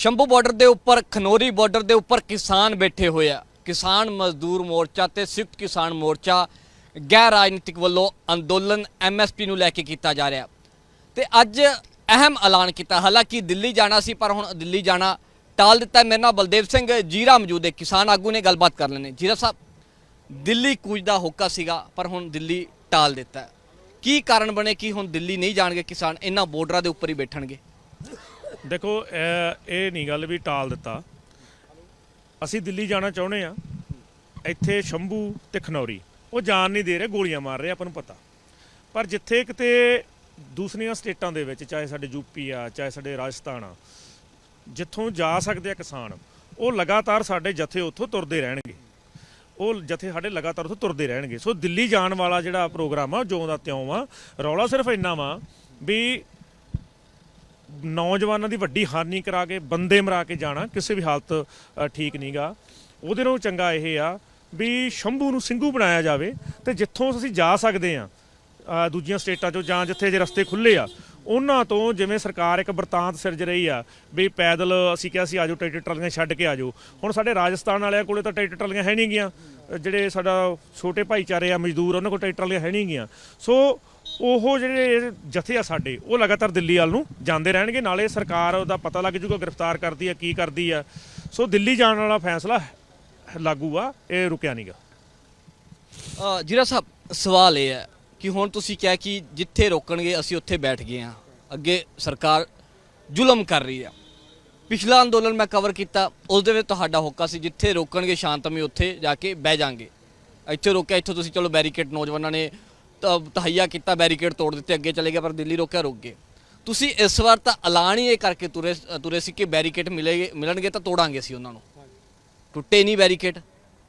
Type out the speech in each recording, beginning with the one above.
Shambhu border ਦੇ ਉੱਪਰ, Khanauri border ਦੇ ਉੱਪਰ ਕਿਸਾਨ ਬੈਠੇ ਹੋਏ ਆ। ਕਿਸਾਨ ਮਜ਼ਦੂਰ ਮੋਰਚਾ ਤੇ ਸੰਯੁਕਤ ਕਿਸਾਨ ਮੋਰਚਾ ਗੈਰ ਰਾਜਨੀਤਿਕ ਵੱਲੋਂ ਅੰਦੋਲਨ ਐਮਐਸਪੀ ਨੂੰ ਲੈ ਕੇ ਕੀਤਾ ਜਾ ਰਿਹਾ। ਤੇ ਅੱਜ ਅਹਿਮ ਐਲਾਨ ਕੀਤਾ। ਹਾਲਾਂਕਿ ਦਿੱਲੀ ਜਾਣਾ ਸੀ, ਪਰ ਹੁਣ ਦਿੱਲੀ ਜਾਣਾ ਟਾਲ ਦਿੱਤਾ ਮੇਰੇ ਨਾਲ ਬਲਦੇਵ ਸਿੰਘ ਜੀਰਾ ਮੌਜੂਦ ਹੈ। ਕਿਸਾਨ ਆਗੂ ਨੇ ਗੱਲਬਾਤ ਕਰ ਲੈਣੇ ਜੀਰਾ ਸਾਹਿਬ, ਦਿੱਲੀ ਕੂਚ ਦਾ ਹੋਕਾ ਸੀਗਾ, ਪਰ ਹੁਣ ਦਿੱਲੀ ਟਾਲ ਦਿੱਤਾ ਕੀ ਕਾਰਨ ਬਣੇ? ਕਿ ਹੁਣ ਦਿੱਲੀ ਨਹੀਂ ਜਾਣਗੇ ਕਿਸਾਨ? ਇਹਨਾਂ ਬਾਰਡਰਾਂ ਦੇ ਉੱਪਰ ਹੀ ਬੈਠਣਗੇ। ਦੇਖੋ, ਇਹ ਇਹ ਨਹੀਂ ਗੱਲ ਵੀ ਟਾਲ ਦਿੱਤਾ। ਅਸੀਂ ਦਿੱਲੀ ਜਾਣਾ ਚਾਹੁੰਦੇ ਆ ਇੱਥੇ ਸ਼ੰਭੂ ਤੇ ਖਨੌਰੀ। ਉਹ ਜਾਣ ਨਹੀਂ ਦੇ ਰਹੇ, ਗੋਲੀਆਂ ਮਾਰ ਰਹੇ, ਆਪਾਂ ਨੂੰ ਪਤਾ। ਪਰ ਜਿੱਥੇ ਕਿਤੇ ਦੂਸਰੀਆਂ ਸਟੇਟਾਂ ਦੇ ਵਿੱਚ, ਚਾਹੇ ਸਾਡੇ ਯੂਪੀ ਆ, ਚਾਹੇ ਸਾਡੇ ਰਾਜਸਥਾਨ ਆ, ਜਿੱਥੋਂ ਜਾ ਸਕਦੇ ਆ ਕਿਸਾਨ, ਉਹ ਲਗਾਤਾਰ ਸਾਡੇ ਜਥੇ ਉੱਥੋਂ ਤੁਰਦੇ ਰਹਿਣਗੇ। ਉਹ ਜਥੇ ਸਾਡੇ ਲਗਾਤਾਰ ਉੱਥੋਂ ਤੁਰਦੇ ਰਹਿਣਗੇ। ਸੋ ਦਿੱਲੀ ਜਾਣ ਵਾਲਾ ਜਿਹੜਾ ਪ੍ਰੋਗਰਾਮ ਆ ਜਿਉਂ ਦਾ ਤਿਉਂ ਆ। ਰੌਲਾ ਸਿਰਫ ਇੰਨਾ ਵਾ ਵੀ ਨੌਜਵਾਨਾਂ ਦੀ ਵੱਡੀ ਹਾਨੀ ਕਰਾ ਕੇ ਬੰਦੇ ਮਰਾ ਕੇ ਜਾਣਾ ਕਿਸੇ ਵੀ ਹਾਲਤ ਅ, ਠੀਕ ਨਹੀਂਗਾ ਉਹਦੇ ਨਾਲੋਂ ਚੰਗਾ ਇਹ ਆ ਵੀ ਸ਼ੰਭੂ ਨੂੰ ਸਿੰਘੂ ਬਣਾਇਆ ਜਾਵੇ ਤੇ ਜਿੱਥੋਂ ਅਸੀਂ ਜਾ ਸਕਦੇ ਆ ਦੂਜੀਆਂ ਸਟੇਟਾਂ ਚੋਂ ਜਾਂ ਜਿੱਥੇ ਜੇ ਰਸਤੇ ਖੁੱਲੇ ਆ ਉਹਨਾਂ ਤੋਂ ਜਿਵੇਂ ਸਰਕਾਰ ਇੱਕ ਵਰਤਾਂਤ ਸਿਰਜ ਰਹੀ ਆ ਵੀ ਪੈਦਲ ਅਸੀਂ ਕਿਹਾ ਸੀ ਆਜੋ ਟਰੈਕਟਰ ਟਰਾਲੀਆਂ ਛੱਡ ਕੇ ਆਜੋ ਹੁਣ ਸਾਡੇ ਰਾਜਸਥਾਨ ਵਾਲਿਆਂ ਕੋਲੇ ਤਾਂ ਟਰੈਕਟਰ ਟਰਾਲੀਆਂ ਹੈ ਨਹੀਂ ਗੀਆਂ ਅ, ਜਿਹੜੇ ਸਾਡਾ ਛੋਟੇ ਭਾਈਚਾਰੇ ਆ ਮਜ਼ਦੂਰ ਉਹਨਾਂ ਕੋਲ ਟਰੈਕਟਰ ਟਰਾਲੀਆਂ ਹੈ ਨਹੀਂ ਗੀਆਂ ਸੋ ਉਹ ਜਿਹੜੇ ਜਥੇ ਆ ਸਾਡੇ ਉਹ ਲਗਾਤਾਰ ਦਿੱਲੀ ਵੱਲ ਨੂੰ ਜਾਂਦੇ ਰਹਿਣਗੇ। ਨਾਲੇ ਸਰਕਾਰ ਦਾ ਪਤਾ ਲੱਗ ਜੂਗਾ ਗ੍ਰਿਫਤਾਰ ਕਰਦੀ ਆ ਕੀ ਕਰਦੀ ਆ। ਸੋ ਦਿੱਲੀ ਜਾਣ ਵਾਲਾ ਫੈਸਲਾ ਲਾਗੂ ਆ ਇਹ ਰੁਕਿਆ ਨਹੀਂਗਾ ਅ, ਜੀਰਾ ਸਾਹਿਬ ਸਵਾਲ ਇਹ ਹੈ ਕਿ ਹੁਣ ਤੁਸੀਂ ਕਿਹਾ ਕਿ ਜਿੱਥੇ ਰੋਕਣਗੇ ਅਸੀਂ ਉੱਥੇ ਬੈਠ ਗਏ ਹਾਂ। ਅੱਗੇ ਸਰਕਾਰ ਜ਼ੁਲਮ ਕਰ ਰਹੀ ਆ। ਪਿਛਲਾ ਅੰਦੋਲਨ ਮੈਂ ਕਵਰ ਕੀਤਾ ਉਸ ਦੇ ਵਿੱਚ ਤੁਹਾਡਾ ਹੋਕਾ ਸੀ ਜਿੱਥੇ ਰੋਕਣਗੇ ਸ਼ਾਂਤਮਈ ਉੱਥੇ ਜਾ ਕੇ ਬਹਿ ਜਾਾਂਗੇ। ਇੱਥੇ ਰੋਕਿਆ ਇੱਥੋਂ ਤੁਸੀਂ ਚਲੋ ਬੈਰੀਕੇਡ ਨੌਜਵਾਨਾਂ ਨੇ ਤਹਈਆ ਕੀਤਾ ਬੈਰੀਕੇਡ ਤੋੜ ਦਿੱਤੇ ਅੱਗੇ ਚਲੇ ਗਏ ਪਰ ਦਿੱਲੀ ਰੋਕਿਆ ਰੁਕ ਗਏ। ਤੁਸੀਂ ਇਸ ਵਾਰ ਤਾਂ ਐਲਾਨ ਹੀ ਇਹ ਕਰਕੇ ਤੁਰੇ ਤੁਰੇ ਸੀ ਕਿ ਬੈਰੀਕੇਡ ਮਿਲੇਗੇ ਮਿਲਣਗੇ ਤਾਂ ਤੋੜਾਂਗੇ ਅਸੀਂ ਉਹਨਾਂ ਨੂੰ। ਟੁੱਟੇ ਨਹੀਂ ਬੈਰੀਕੇਡ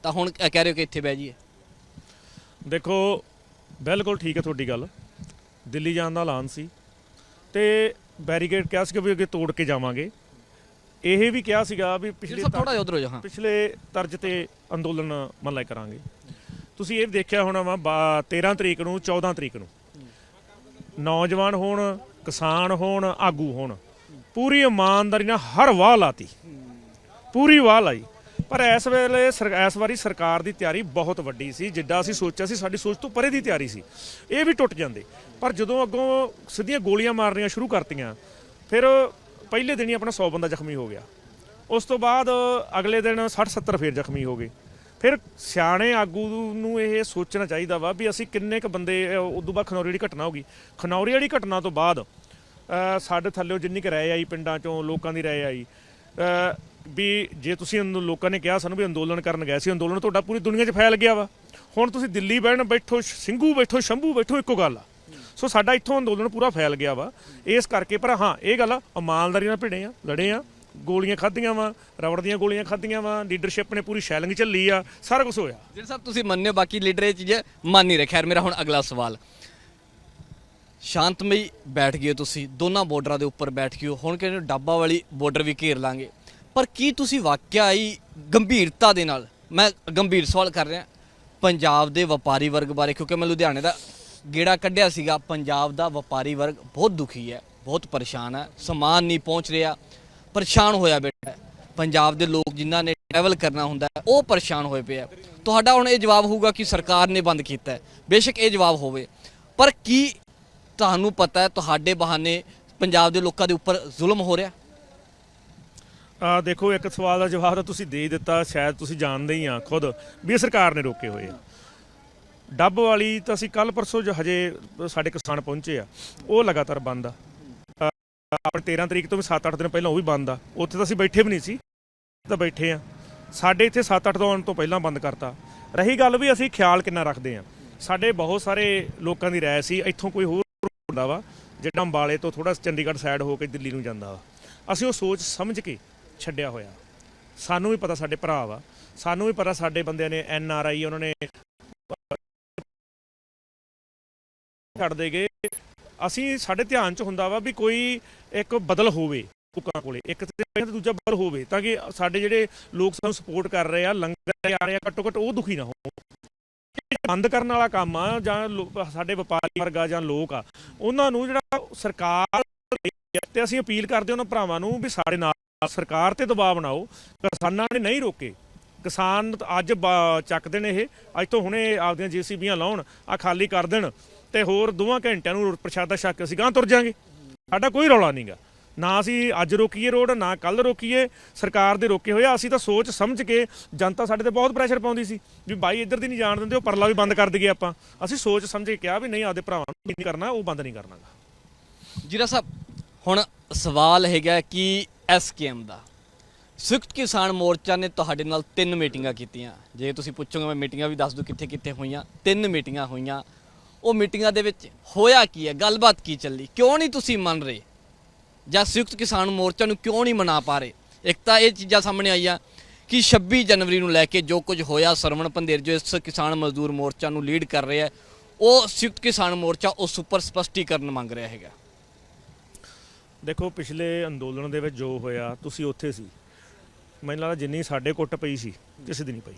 ਤਾਂ ਹੁਣ ਕਹਿ ਰਹੇ ਹੋ ਕਿ ਇੱਥੇ ਬਹਿ ਜਾਈਏ। ਦੇਖੋ ਬਿਲਕੁਲ ਠੀਕ ਹੈ ਤੁਹਾਡੀ ਗੱਲ। ਦਿੱਲੀ ਜਾਣ ਦਾ ਐਲਾਨ ਸੀ। ਤੇ ਬੈਰੀਕੇਡ ਕਿਹਾ ਸੀਗਾ ਵੀ ਅੱਗੇ ਤੋੜ ਕੇ ਜਾਵਾਂਗੇ। ਇਹ ਵੀ ਕਿਹਾ ਸੀਗਾ ਵੀ ਪਿਛਲੇ ਥੋੜਾ ਜਿਹਾ ਉਧਰ ਹੋ ਜਾ ਹਾਂ। ਪਿਛਲੇ ਤਰਜ ਤੇ ਅੰਦੋਲਨ ਮਨਲਾਈ ਕਰਾਂਗੇ। ਤੁਸੀਂ ਇਹ ਦੇਖਿਆ ਹੋਣਾ ਵਾ, ਬਾ- 13 ਤਰੀਕ ਨੂੰ 14 ਤਰੀਕ ਨੂੰ। ਨੌਜਵਾਨ ਹੋਣ, ਕਿਸਾਨ ਹੋਣ, ਆਗੂ ਹੋਣ। ਪੂਰੀ ਇਮਾਨਦਾਰੀ ਨਾਲ ਹਰ ਵਾਹ ਲਾਤੀ। ਪੂਰੀ ਵਾਹ ਲਾਈ। ਪਰ ਇਸ ਵੇਲੇ ਸਰ- ਇਸ ਵਾਰੀ ਸਰਕਾਰ ਦੀ ਤਿਆਰੀ ਬਹੁਤ ਵੱਡੀ ਸੀ। ਜਿੱਦਾਂ ਅਸੀਂ ਸੋਚਿਆ ਸੀ, ਸਾਡੀ ਸੋਚ ਤੋਂ ਪਰੇ ਦੀ ਤਿਆਰੀ ਸੀ। ਇਹ ਵੀ ਟੁੱਟ ਜਾਂਦੇ। ਪਰ ਜਦੋਂ ਅੱਗੋਂ ਸਿੱਧੀਆਂ ਗੋਲੀਆਂ ਮਾਰਨੀਆਂ ਸ਼ੁਰੂ ਕਰਤੀਆਂ, ਫਿਰ ਪਹਿਲੇ ਦਿਨ ਹੀ ਆਪਣਾ 100 ਬੰਦਾ ਜ਼ਖਮੀ ਹੋ ਗਿਆ। ਉਸ ਤੋਂ ਬਾਅਦ ਅਗਲੇ ਦਿਨ 60 70 ਫੇਰ ਜ਼ਖਮੀ ਹੋ ਗਏ। ਫਿਰ ਸਿਆਣੇ ਆਗੂ ਨੂੰ ਇਹ ਸੋਚਣਾ ਚਾਹੀਦਾ ਵਾ ਵੀ ਅਸੀਂ ਕਿੰਨੇ ਕ ਬੰਦੇ ਉਦੋਂ ਬਾਅਦ ਖਨੌਰੀ ਵਾਲੀ ਘਟਨਾ ਹੋ ਗਈ। ਖਨੌਰੀ ਵਾਲੀ ਘਟਨਾ ਤੋਂ ਬਾਅਦ ਸਾਡੇ ਥੱਲੇ ਜਿੰਨੀ ਕ ਰਹਿ ਆਈ ਪਿੰਡਾਂ ਚੋਂ ਲੋਕਾਂ ਦੀ ਰਹਿ ਆਈ ਵੀ ਜੇ ਤੁਸੀਂ ਅੰਦੋ- ਲੋਕਾਂ ਨੇ ਕਿਹਾ ਸਾਨੂੰ ਵੀ ਅੰਦੋਲਨ ਕਰਨ ਗਏ ਸੀ ਅੰਦੋਲਨ ਤੁਹਾਡਾ ਪੂਰੀ ਦੁਨੀਆ 'ਚ ਫੈਲ ਗਿਆ ਵਾ। ਹੁਣ ਤੁਸੀਂ ਦਿੱਲੀ ਬਹਿਣ ਬੈਠੋ ਸਿੰਘੂ ਬੈਠੋ ਸ਼ੰਭੂ ਬੈਠੋ ਇੱਕੋ ਗੱਲ ਆ। ਸੋ ਸਾਡਾ ਇੱਥੋਂ ਅੰਦੋਲਨ ਪੂਰਾ ਫੈਲ ਗਿਆ ਵਾ। ਇਸ ਕਰਕੇ ਪਰ ਹਾਂ ਇਹ ਗੱਲ ਆ, ਇਮਾਨਦਾਰੀ ਨਾਲ ਭਿੜੇ ਆ ਲੜੇ ਆ। ਗੋਲੀਆਂ ਖਾਧੀਆਂ ਵਾ, ਰਬੜ ਦੀਆਂ ਗੋਲੀਆਂ ਖਾਧੀਆਂ ਵਾ ਲੀਡਰਸ਼ਿਪ ਨੇ ਪੂਰੀ ਸ਼ੈਲਿੰਗ ਝੱਲੀ ਆ, ਸਾਰਾ ਕੁਝ ਹੋਇਆ। ਜਿਹੜੇ ਸਾਹਿਬ, ਤੁਸੀਂ ਮੰਨਿਓ, ਬਾਕੀ ਲੀਡਰ ਇਹ ਚੀਜ਼ ਮੰਨ ਨਹੀਂ ਰਿਹਾ ਖੈਰ ਮੇਰਾ ਹੁਣ ਅਗਲਾ ਸਵਾਲ। ਸ਼ਾਂਤਮਈ ਬੈਠ ਗਏ ਹੋ ਤੁਸੀਂ, ਦੋਨਾਂ ਬਾਰਡਰਾਂ ਦੇ ਉੱਪਰ ਬੈਠ ਗਏ ਹੋ। ਹੁਣ ਕਹਿੰਦੇ ਹੋ, ਡੱਬਾ ਵਾਲੀ ਬਾਰਡਰ ਵੀ ਘੇਰ ਲਾਂਗੇ। ਪਰ ਕੀ ਤੁਸੀਂ ਵਾਕਿਆ ਹੀ ਗੰਭੀਰਤਾ ਦੇ ਨਾਲ, ਮੈਂ ਗੰਭੀਰ ਸਵਾਲ ਕਰ ਰਿਹਾ, ਪੰਜਾਬ ਦੇ ਵਪਾਰੀ ਵਰਗ ਬਾਰੇ, ਕਿਉਂਕਿ ਮੈਂ ਲੁਧਿਆਣੇ ਦਾ ਗੇੜਾ ਕੱਢਿਆ ਸੀਗਾ, ਪੰਜਾਬ ਦਾ ਵਪਾਰੀ ਵਰਗ ਬਹੁਤ ਦੁਖੀ ਹੈ, ਬਹੁਤ ਪਰੇਸ਼ਾਨ ਹੈ, ਸਮਾਨ ਨਹੀਂ ਪਹੁੰਚ ਰਿਹਾ। ਪਰੇਸ਼ਾਨ ਹੋਇਆ ਬੈਠਾ ਪੰਜਾਬ ਦੇ ਲੋਕ ਜਿਨ੍ਹਾਂ ਨੇ ਟਰੈਵਲ ਕਰਨਾ ਹੁੰਦਾ ਉਹ ਪਰੇਸ਼ਾਨ ਹੋਏ ਪਏ ਆ। ਤੁਹਾਡਾ ਹੁਣ ਇਹ ਜਵਾਬ ਹੋਊਗਾ ਕਿ ਸਰਕਾਰ ਨੇ ਬੰਦ ਕੀਤਾ ਬੇਸ਼ੱਕ ਇਹ ਜਵਾਬ ਹੋਵੇ। ਪਰ ਕੀ ਤੁਹਾਨੂੰ ਪਤਾ ਹੈ, ਤੁਹਾਡੇ ਬਹਾਨੇ ਪੰਜਾਬ ਦੇ ਲੋਕਾਂ ਦੇ ਉੱਪਰ ਜ਼ੁਲਮ ਹੋ ਰਿਹਾ? ਆ ਦੇਖੋ, ਇੱਕ ਸਵਾਲ ਦਾ ਜਵਾਬ ਤਾਂ ਤੁਸੀਂ ਦੇ ਦਿੱਤਾ, ਸ਼ਾਇਦ ਤੁਸੀਂ ਜਾਣਦੇ ਹੀ ਆ ਖੁਦ ਵੀ ਇਹ ਸਰਕਾਰ ਨੇ ਰੋਕੇ ਹੋਏ ਆ। ਡੱਬ ਵਾਲੀ ਤਾਂ ਅਸੀਂ ਕੱਲ ਪਰਸੋਂ ਜੋ ਹਜੇ ਸਾਡੇ ਕਿਸਾਨ ਪਹੁੰਚੇ ਆ, ਉਹ ਲਗਾਤਾਰ ਬੰਦ ਆ। ਆਪਣੇ 13 ਤਰੀਕ ਤੋਂ ਵੀ 7-8 ਦਿਨ ਪਹਿਲਾਂ ਉਹ ਵੀ ਬੰਦ ਆ। ਉੱਥੇ ਤਾਂ ਅਸੀਂ ਬੈਠੇ ਵੀ ਨਹੀਂ ਸੀ, ਤਾਂ ਬੈਠੇ ਆ। ਸਾਡੇ ਇੱਥੇ 7-8 ਤੋਂ ਆਉਣ ਤੋਂ ਪਹਿਲਾਂ ਬੰਦ ਕਰਤਾ। ਰਹੀ ਗੱਲ ਵੀ ਅਸੀਂ ਖਿਆਲ ਕਿੰਨਾ ਰੱਖਦੇ ਆ। ਸਾਡੇ ਬਹੁਤ ਸਾਰੇ ਲੋਕਾਂ ਦੀ ਰਾਏ ਸੀ, ਇੱਥੋਂ ਕੋਈ ਹੋਰ ਹੁੰਦਾ ਵਾ, ਜਿਹੜਾ ਅੰਬਾਲੇ ਤੋਂ ਥੋੜਾ ਚੰਡੀਗੜ੍ਹ ਸਾਈਡ ਹੋ ਕੇ ਦਿੱਲੀ ਨੂੰ ਜਾਂਦਾ ਵਾ। ਅਸੀਂ ਉਹ ਸੋਚ ਸਮਝ ਕੇ ਛੱਡਿਆ ਹੋਇਆ। ਸਾਨੂੰ ਵੀ ਪਤਾ ਸਾਡੇ ਭਰਾ ਵਾ। ਸਾਨੂੰ ਵੀ ਪਤਾ ਸਾਡੇ ਬੰਦਿਆਂ ਨੇ ਐਨ ਆਰ ਆਈ ਉਹਨਾਂ ਨੇ ਛੱਡ ਗਏ। ਅਸੀਂ ਸਾਡੇ ਧਿਆਨ ਚ ਹੁੰਦਾ ਵਾ ਵੀ ਕੋਈ ਇੱਕ ਬਦਲ ਹੋਵੇ ਲੋਕਾਂ ਕੋਲੇ, ਇੱਕ ਤੇ ਦੂਜਾ ਬਦਲ ਹੋਵੇ, ਤਾਂ ਕਿ ਸਾਡੇ ਜਿਹੜੇ ਲੋਕ ਸਾਨੂੰ ਸਪੋਰਟ ਕਰ ਰਹੇ ਆ, ਲੰਗਰ ਆ ਰਹੇ ਆ, ਘੱਟੋ ਘੱਟ ਉਹ ਦੁਖੀ ਨਾ ਹੋਣ। ਬੰਦ ਕਰਨ ਵਾਲਾ ਕੰਮ ਆ, ਜਾਂ ਲੋ- ਸਾਡੇ ਵਪਾਰੀ ਵਰਗਾ ਜਾਂ ਲੋਕ ਆ, ਉਹਨਾਂ ਨੂੰ ਜਿਹੜਾ ਸਰਕਾਰ ਤੇ ਅਸੀਂ ਅਪੀਲ ਕਰਦੇ ਉਹਨਾਂ ਭਰਾਵਾਂ ਨੂੰ ਵੀ ਸਾਡੇ ਨਾਲ ਸਰਕਾਰ ਤੇ ਦਬਾਅ ਬਣਾਓ, ਕਿਸਾਨਾਂ ਨੇ ਨਹੀਂ ਰੋਕੇ। ਕਿਸਾਨ ਅੱਜ ਬ- ਚੱਕਦੇ ਨੇ ਇਹ, ਅੱਜ ਤੋਂ ਹੁਣੇ ਆਪਦੀਆਂ ਜੀਸੀਬੀਆਂ ਲਾਉਣ ਆ ਖਾਲੀ ਕਰ ਦੇਣ, ਤੇ ਹੋਰ ਦੋਵਾਂ ਘੰਟਿਆਂ ਨੂੰ ਪ੍ਰਸ਼ਾਦਾ ਛੱਕ ਕੇ ਅਸੀਂ ਗਾਂ ਤੁਰ ਜਾਾਂਗੇ। ਸਾਡਾ ਕੋਈ ਰੌਲਾ ਨਹੀਂਗਾ। ਨਾ ਅਸੀਂ ਅੱਜ ਰੋਕੀਏ ਰੋਡ, ਨਾ ਕੱਲ ਰੋਕੀਏ। ਸਰਕਾਰ ਦੇ ਰੋਕੇ ਹੋਇਆ ਅਸੀਂ ਤਾਂ ਸੋਚ ਸਮਝ ਕੇ ਜਨਤਾ ਸਾਡੇ ਤੇ ਬਹੁਤ ਪ੍ਰੈਸ਼ਰ ਪਾਉਂਦੀ ਸੀ ਵੀ ਬਾਈ ਇੱਧਰ ਦੀ ਨਹੀਂ ਜਾਣ ਦਿੰਦੇ, ਉਹ ਪਰਲਾ ਵੀ ਬੰਦ ਕਰ ਦਈਏ ਆਪਾਂ। ਅਸੀਂ ਸੋਚ ਸਮਝ ਕੇ ਕਿਹਾ ਵੀ ਨਹੀਂ, ਆਪਦੇ ਭਰਾਵਾਂ ਨੂੰ ਨਹੀਂ ਕਰਨਾ, ਉਹ ਬੰਦ ਨਹੀਂ ਕਰਨਾਗਾ। ਜੀਰਾ ਸਾਹਿਬ, ਹੁਣ ਸਵਾਲ ਹੈਗਾ ਕਿ ਐਸਕੇਐਮ ਦਾ ਸੰਯੁਕਤ ਕਿਸਾਨ ਮੋਰਚਾ ਨੇ ਤੁਹਾਡੇ ਨਾਲ ਤਿੰਨ ਮੀਟਿੰਗਾਂ ਕੀਤੀਆਂ। ਜੇ ਤੁਸੀਂ ਪੁੱਛੋਗੇ ਮੈਂ ਮੀਟਿੰਗਾਂ ਵੀ ਦੱਸ ਦੂੰ ਕਿੱਥੇ ਕਿੱਥੇ ਹੋਈਆਂ, ਤਿੰਨ ਮੀਟਿੰਗਾਂ ਹੋਈਆਂ। ਉਹ ਮੀਟਿੰਗਾਂ ਦੇ ਵਿੱਚ ਹੋਇਆ ਕੀ ਹੈ? ਗੱਲਬਾਤ ਕੀ ਚੱਲੀ? ਕਿਉਂ ਨਹੀਂ ਤੁਸੀਂ ਮੰਨ ਰਹੇ? ਜਾਂ ਸੰਯੁਕਤ ਕਿਸਾਨ ਮੋਰਚਾ ਨੂੰ ਕਿਉਂ ਨਹੀਂ ਮਨਾ ਪਾ ਰਹੇ? ਇੱਕ ਤਾਂ ਇਹ ਚੀਜ਼ਾਂ ਸਾਹਮਣੇ ਆਈਆਂ ਕਿ 26 ਜਨਵਰੀ ਨੂੰ ਲੈ ਕੇ ਜੋ ਕੁਝ ਹੋਇਆ, ਸਰਵਣ ਪੰਦੇਰ ਜੋ ਇਸ ਕਿਸਾਨ ਮਜ਼ਦੂਰ ਮੋਰਚਾ ਨੂੰ ਲੀਡ ਕਰ ਰਿਹਾ ਹੈ, ਉਹ ਸੰਯੁਕਤ ਕਿਸਾਨ ਮੋਰਚਾ ਉਸ ਉੱਪਰ ਸਪਸ਼ਟੀਕਰਨ ਮੰਗ ਰਿਹਾ ਹੈਗਾ। ਦੇਖੋ, ਪਿਛਲੇ ਅੰਦੋਲਨ ਦੇ ਵਿੱਚ ਜੋ ਹੋਇਆ, ਤੁਸੀਂ ਉੱਥੇ ਸੀ। ਮੈਨੂੰ ਲੱਗਦਾ ਜਿੰਨੀ ਸਾਡੇ ਕੁੱਟ ਪਈ ਸੀ, ਕਿਸੇ ਦੀ ਨਹੀਂ ਪਈ।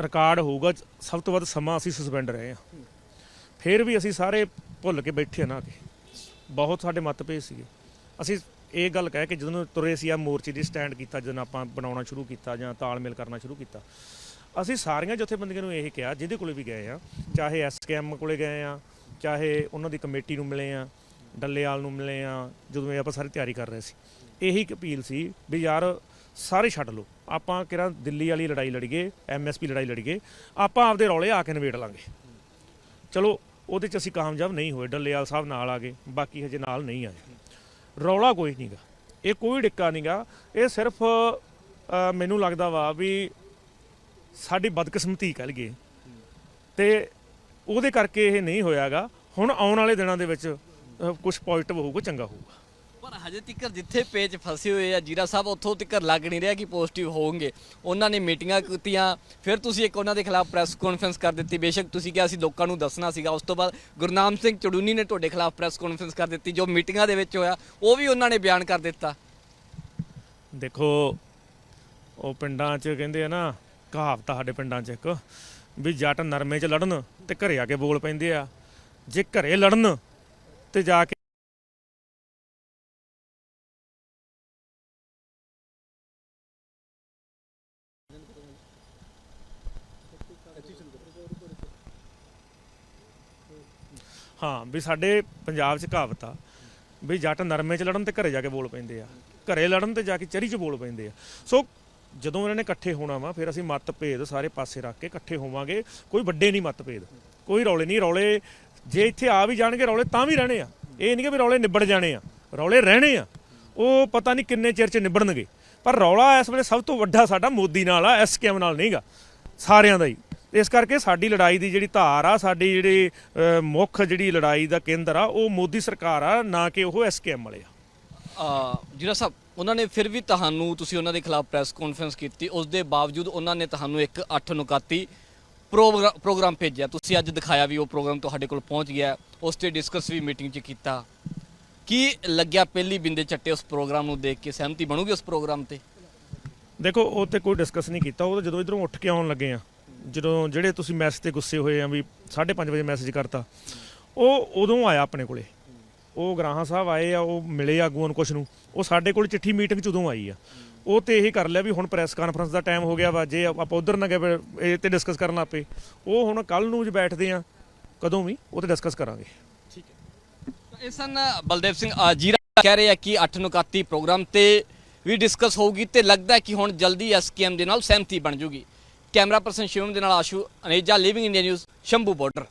ਰਿਕਾਰਡ ਹੋਊਗਾ, ਸਭ ਤੋਂ ਵੱਧ ਸਮਾਂ ਅਸੀਂ ਸਸਪੈਂਡ ਰਹੇ ਹਾਂ। ਫਿਰ ਵੀ ਅਸੀਂ ਸਾਰੇ ਭੁੱਲ ਕੇ ਬੈਠੇ ਨਾ ਕਿ। ਬਹੁਤ ਸਾਡੇ ਮਤਭੇਦ ਸੀਗੇ। ਅਸੀਂ ਇਹ ਗੱਲ ਕਹਿ ਕੇ ਜਦੋਂ ਤੁਰੇ ਸੀ ਆ ਮੋਰਚੇ ਦੀ ਸਟੈਂਡ ਕੀਤਾ, ਜਦੋਂ ਆਪਾਂ ਬਣਾਉਣਾ ਸ਼ੁਰੂ ਕੀਤਾ ਜਾਂ ਤਾਲਮੇਲ ਕਰਨਾ ਸ਼ੁਰੂ ਕੀਤਾ, ਅਸੀਂ ਸਾਰੀਆਂ ਜਥੇਬੰਦੀਆਂ ਨੂੰ ਇਹ ਕਿਹਾ, ਜਿਹਦੇ ਕੋਲੇ ਵੀ ਗਏ ਆ, ਚਾਹੇ ਐਸਕੇਐਮ ਕੋਲੇ ਗਏ ਆ, ਚਾਹੇ ਉਹਨਾਂ ਦੀ ਕਮੇਟੀ ਨੂੰ ਮਿਲੇ ਆ ਡੱਲੇਵਾਲ ਨੂੰ ਮਿਲੇ ਆ, ਜਦੋਂ ਇਹ ਆਪਾਂ ਸਾਰੀ ਤਿਆਰੀ ਕਰ ਰਹੇ ਸੀ। ਇਹੀ ਇੱਕ ਅਪੀਲ ਸੀ ਵੀ ਯਾਰ ਸਾਰੇ ਛੱਡ ਲਓ। ਆਪਾਂ ਕਿਹੜਾ ਦਿੱਲੀ ਵਾਲੀ ਲੜਾਈ ਲੜੀਏ ਐਮਐਸਪੀ ਲੜਾਈ ਲੜੀਏ ਆਪਾਂ ਆਪਦੇ ਰੌਲੇ ਆ ਕੇ ਨਿਬੇੜ ਲਾਂਗੇ। ਚਲੋ ਉਹਦੇ ਚ ਅਸੀਂ ਕਾਮਯਾਬ ਨਹੀਂ ਹੋਏ, ਡੱਲੇਵਾਲ ਸਾਹਿਬ ਨਾਲ ਆ ਗਏ, ਬਾਕੀ ਹਜੇ ਨਾਲ ਨਹੀਂ ਆਏ। ਰੌਲਾ ਕੋਈ ਨਹੀਂਗਾ ਇਹ ਕੋਈ ਡਿੱਕਾ ਨਹੀਂਗਾ ਇਹ ਸਿਰਫ ਮੈਨੂੰ ਲੱਗਦਾ ਵਾ ਵੀ ਸਾਡੀ ਬਦਕਿਸਮਤੀ ਕਹਿ ਲਈਏ। ਤੇ ਉਹਦੇ ਕਰਕੇ ਇਹ ਨਹੀਂ ਹੋਇਆਗਾ ਹੁਣ ਆਉਣ ਵਾਲੇ ਦਿਨਾਂ ਦੇ ਵਿੱਚ ਕੁਝ ਪੋਜ਼ਿਟਿਵ ਹੋਊਗਾ, ਚੰਗਾ ਹੋਊਗਾ। ਪਰ ਹਜੇ ਤੱਕ ਜਿੱਥੇ ਪੇਚ ਫਸੇ ਹੋਏ ਆ, ਜੀਰਾ ਸਾਹਿਬ, ਉੱਥੋਂ ਤੱਕ ਲੱਗ ਨਹੀਂ ਰਿਹਾ ਕਿ ਪੋਜ਼ਿਟਿਵ ਹੋਣਗੇ। ਉਹਨਾਂ ਨੇ ਮੀਟਿੰਗਾਂ ਕੀਤੀਆਂ, ਫਿਰ ਤੁਸੀਂ ਇੱਕ ਉਹਨਾਂ ਦੇ ਖਿਲਾਫ ਪ੍ਰੈਸ ਕਾਨਫਰੰਸ ਕਰ ਦਿੱਤੀ। ਬੇਸ਼ੱਕ ਤੁਸੀਂ ਕਿਹਾ ਅਸੀਂ ਲੋਕਾਂ ਨੂੰ ਦੱਸਣਾ ਸੀਗਾ। ਉਸ ਤੋਂ ਬਾਅਦ ਗੁਰਨਾਮ ਸਿੰਘ ਚੜੂਨੀ ਨੇ ਤੁਹਾਡੇ ਖਿਲਾਫ ਪ੍ਰੈਸ ਕਾਨਫਰੰਸ ਕਰ ਦਿੱਤੀ, ਜੋ ਮੀਟਿੰਗਾਂ ਦੇ ਵਿੱਚ ਹੋਇਆ, ਉਹ ਵੀ ਉਹਨਾਂ ਨੇ ਬਿਆਨ ਕਰ ਦਿੱਤਾ। ਦੇਖੋ, ਉਹ ਪਿੰਡਾਂ 'ਚ ਕਹਿੰਦੇ ਆ ਨਾ, ਕਹਾਵਤ ਸਾਡੇ ਪਿੰਡਾਂ 'ਚ ਇੱਕ, ਵੀ ਜੱਟ ਨਰਮੇ 'ਚ ਲੜਨ ਤੇ ਘਰੇ ਆ ਕੇ ਬੋਲ ਪੈਂਦੇ ਆ। ਜੇ ਘਰੇ ਲੜਨ ਤੇ ਜਾ ਕੇ ਹਾਂ ਵੀ ਸਾਡੇ ਪੰਜਾਬ 'ਚ ਕਹਾਵਤ ਆ ਵੀ ਜੱਟ ਨਰਮੇ 'ਚ ਲੜਨ ਤੇ ਘਰੇ ਜਾ ਕੇ ਬੋਲ ਪੈਂਦੇ ਆ, ਘਰੇ ਲੜਨ ਤੇ ਜਾ ਕੇ ਚਰੀ 'ਚ ਬੋਲ ਪੈਂਦੇ ਆ। ਸੋ ਜਦੋਂ ਇਹਨਾਂ ਨੇ ਇਕੱਠੇ ਹੋਣਾ ਵਾ, ਫਿਰ ਅਸੀਂ ਮਤਭੇਦ ਸਾਰੇ ਪਾਸੇ ਰੱਖ ਕੇ ਇਕੱਠੇ ਹੋਵਾਂਗੇ, ਕੋਈ ਵੱਡੇ ਨਹੀਂ ਮਤਭੇਦ ਕੋਈ ਰੌਲੇ ਨਹੀਂ, ਰੌਲੇ ਜੇ ਇੱਥੇ ਆ ਵੀ ਜਾਣਗੇ, ਰੌਲੇ ਤਾਂ ਵੀ ਰਹਿਣੇ ਆ। ਇਹ ਨਹੀਂ ਕਿ ਵੀ ਰੌਲੇ ਨਿਬੜ ਜਾਣੇ ਆ, ਰੌਲੇ ਰਹਿਣੇ ਆ, ਉਹ ਪਤਾ ਨਹੀਂ ਕਿੰਨੇ ਚਿਰ 'ਚ ਨਿਬੜਨਗੇ। ਪਰ ਰੌਲਾ ਇਸ ਵੇਲੇ ਸਭ ਤੋਂ ਵੱਡਾ ਸਾਡਾ ਮੋਦੀ ਨਾਲ ਆ ਐਸਕੇਐਮ ਨਾਲ ਨਹੀਂਗਾ, ਸਾਰਿਆਂ ਦਾ ਹੀ। ਇਸ ਕਰਕੇ ਸਾਡੀ ਲੜਾਈ ਦੀ ਜਿਹੜੀ ਧਾਰ ਆ ਸਾਡੀ ਜਿਹੜੀ ਮੁੱਖ ਜਿਹੜੀ ਲੜਾਈ ਦਾ ਕੇਂਦਰ ਆ ਉਹ ਮੋਦੀ ਸਰਕਾਰ ਆ ਨਾ ਕਿ ਉਹ ਐਸਕੇਐਮ ਵਾਲੇ ਆ। ਜੀਰਾ ਸਾਹਿਬ ਉਹਨਾਂ ਨੇ ਫਿਰ ਵੀ ਤੁਹਾਨੂੰ ਤੁਸੀਂ ਉਹਨਾਂ ਦੇ ਖਿਲਾਫ ਪ੍ਰੈਸ ਕਾਨਫਰੰਸ ਕੀਤੀ ਉਸ ਦੇ ਬਾਵਜੂਦ ਉਹਨਾਂ ਨੇ ਤੁਹਾਨੂੰ ਇੱਕ ਅੱਠ ਨੁਕਾਤੀ ਪ੍ਰੋਗਰਾ- ਪ੍ਰੋਗਰਾਮ ਭੇਜਿਆ। ਤੁਸੀਂ ਅੱਜ ਦਿਖਾਇਆ ਵੀ ਉਹ ਪ੍ਰੋਗਰਾਮ ਤੁਹਾਡੇ ਕੋਲ ਪਹੁੰਚ ਗਿਆ ਉਸ ਤੇ ਡਿਸਕਸ ਵੀ ਮੀਟਿੰਗ 'ਚ ਕੀਤਾ। ਕੀ ਲੱਗਿਆ ਪਹਿਲੀ ਬਿੰਦੇ ਚੱਟੇ ਉਸ ਪ੍ਰੋਗਰਾਮ ਨੂੰ ਦੇਖ ਕੇ ਸਹਿਮਤੀ ਬਣੂਗੀ ਉਸ ਪ੍ਰੋਗਰਾਮ ਤੇ? ਦੇਖੋ ਉਹ ਤੇ ਕੋਈ ਡਿਸਕਸ ਨਹੀਂ ਕੀਤਾ ਉਹ ਤਾਂ ਜਦੋਂ ਇਧਰੋਂ ਉੱਠ ਕੇ ਆਉਣ ਲੱਗੇ ਆ। ਜਦੋਂ ਜਿਹੜੇ ਤੁਸੀਂ ਮੈਸੇਜ ਤੇ ਗੁੱਸੇ ਹੋਏ ਆ ਵੀ 5:30 ਵਜੇ ਮੈਸੇਜ ਕਰਤਾ ਉਹ ਉਦੋਂ ਆਇਆ ਆਪਣੇ ਕੋਲੇ। ਉਹ ਗਰਾਹਾਂ ਸਾਹਿਬ ਆਏ ਆ ਉਹ ਮਿਲੇ ਆਗੂਆਂ ਨੂੰ ਕੁਛ ਨੂੰ। ਉਹ ਸਾਡੇ ਕੋਲ ਚਿੱਠੀ ਮੀਟਿੰਗ ਚ ਉਦੋਂ ਆਈ ਆ। ਉਹ ਤੇ ਇਹ ਕਰ ਲਿਆ ਵੀ ਹੁਣ ਪ੍ਰੈਸ ਕਾਨਫਰੰਸ ਦਾ ਟਾਈਮ ਹੋ ਗਿਆ ਵਾ ਜੇ ਆਪਾਂ ਉਧਰ ਨਾ ਗਏ ਇਹ ਤੇ ਡਿਸਕਸ ਕਰਨ ਲੱਪੇ ਉਹ ਹੁਣ ਕੱਲ ਨੂੰ ਜੇ ਬੈਠਦੇ ਆ ਕਦੋਂ ਵੀ ਉਹ ਤੇ ਡਿਸਕਸ ਕਰਾਂਗੇ। ਠੀਕ ਹੈ। ਇਹ ਸਨ ਬਲਦੇਵ ਸਿੰਘ ਅ, ਜੀਰਾ ਕਹਿ ਰਹੇ ਆ ਕਿ ਅੱਠ ਨੁਕਾਤੀ ਪ੍ਰੋਗਰਾਮ ਤੇ ਵੀ ਡਿਸਕਸ ਹੋਊਗੀ ਤੇ ਲੱਗਦਾ ਕਿ ਹੁਣ ਜਲਦੀ ਐਸਕੇਐਮ ਦੇ ਨਾਲ ਸਹਿਮਤੀ ਬਣ ਜੂਗੀ। ਕੈਮਰਾ ਪਰਸਨ ਸ਼ਿਵਮ ਦੇ ਨਾਲ Ashu Aneja Living India News Shambhu border